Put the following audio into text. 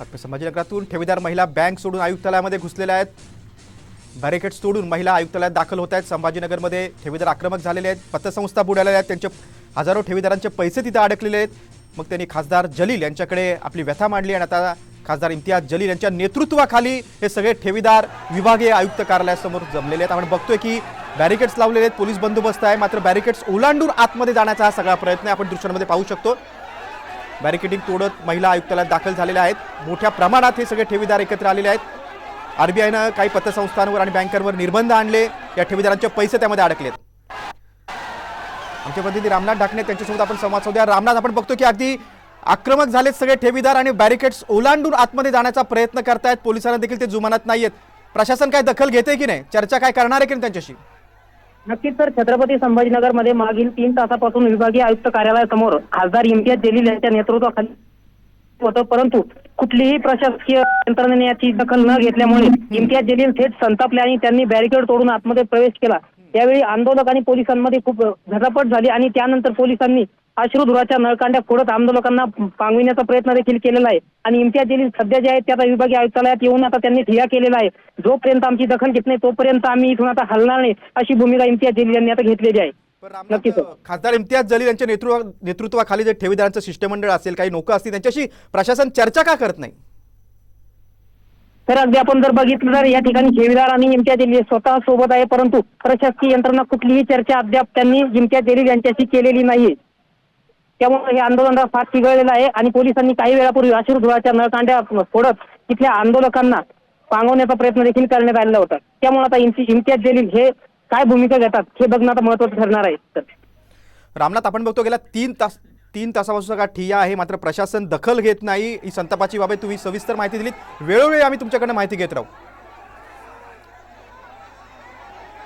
बातमी संभाजीनगरातून ठेवीदार महिला बँक सोडून आयुक्तालयामध्ये घुसलेल्या आहेत. बॅरिकेड्स तोडून महिला आयुक्तालयात दाखल होत आहेत. संभाजीनगरमध्ये ठेवीदार आक्रमक झालेले आहेत. पतसंस्था बुडालेल्या आहेत. त्यांचे हजारो ठेवीदारांचे पैसे तिथे अडकलेले आहेत. मग त्यांनी खासदार जलील यांच्याकडे आपली व्यथा मांडली आणि आता खासदार इम्तियाज जलील यांच्या नेतृत्वाखाली हे सगळे ठेवीदार विभागीय आयुक्त कार्यालयासमोर जमलेले आहेत. आपण बघतोय की बॅरिकेड्स लावलेले आहेत. पोलीस बंदोबस्त आहे. मात्र बॅरिकेड्स ओलांडून आतमध्ये जाण्याचा हा सगळा प्रयत्न आहे आपण दृश्यांमध्ये पाहू शकतो. बॅरिकेडिंग तोडत महिला आयुक्तालयात दाखल झालेल्या आहेत. मोठ्या प्रमाणात हे सगळे ठेवीदार एकत्र आलेले आहेत. आरबीआयनं काही पतसंस्थांवर आणि बँकांवर निर्बंध आणले. या ठेवीदारांचे पैसे त्यामध्ये अडकलेत. आमच्या प्रतिनिधी रामनाथ ढाकणे त्यांच्यासोबत आपण संवाद साधूया. रामनाथ आपण बघतो की अगदी आक्रमक झालेत सगळे ठेवीदार आणि बॅरिकेड्स ओलांडून आतमध्ये जाण्याचा प्रयत्न करतायत. पोलिसांना देखील ते जुमानत नाहीयेत. प्रशासन काय दखल घेते की नाही? चर्चा काय करणार आहे की नाही त्यांच्याशी? नक्कीच तर छत्रपती संभाजीनगरमध्ये मागील तीन तासापासून विभागीय आयुक्त कार्यालयासमोर खासदार इम्तियाज जलील यांच्या नेतृत्वाखाली होतं परंतु कुठलीही प्रशासकीय यंत्रणेने याची दखल न घेतल्यामुळे इम्तियाज जलील थेट संतापले आणि त्यांनी बॅरिकेड तोडून आतमध्ये प्रवेश केला. यावेळी आंदोलक आणि पोलिसांमध्ये खूप झटापट झाली आणि त्यानंतर पोलिसांनी अश्रुधुराच्या नळकांड्या फोडत आंदोलकांना पांगविण्याचा प्रयत्न देखील केलेला आहे. आणि इम्तियाज जलील सध्या जे आहेत ते आता विभागीय आयुक्तालयात येऊन आता त्यांनी ठिया केलेला आहे. जोपर्यंत आमची दखल घेत नाही तोपर्यंत आम्ही इथून आता हलणार नाही अशी भूमिका इम्तियाज जलील यांनी आता घेतलेली आहे. खासदार इम्तियाज जलील यांच्या नेतृत्वा नेतृत्वाखाली जे ठेवीदारांचं शिष्टमंडळ असेल काही लोक असतील त्यांच्याशी प्रशासन चर्चा का करत नाही? तर अगदी आपण जर बघितलं तर या ठिकाणी ठेवीदार आणि इम्तियाज जलील स्वतः सोबत आहे परंतु प्रशासकीय यंत्रणा कुठलीही चर्चा अद्याप त्यांनी इम्तियाज जलील यांच्याशी केलेली नाहीये. त्यामुळे हे आंदोलन फार चिघळलेलं आहे आणि पोलिसांनी काही वेळापूर्वी अश्रुधुराच्या नळकांड्या फोडत तिथल्या आंदोलकांना पांगवण्याचा प्रयत्न देखील करण्यात आलेला होता. त्यामुळे आता इम्तियाज जलील हे काय भूमिका घेतात हे बघणं आता महत्वाचं ठरणार आहे रामनाथ आपण बघतो गेल्या तीन तास तीन तासापासून का ठिय्या आहे मात्र प्रशासन दखल घेत नाही. ही संतापाची बाबत तुम्ही सविस्तर माहिती दिलीत. वेळोवेळी आम्ही तुमच्याकडनं माहिती घेत राहू.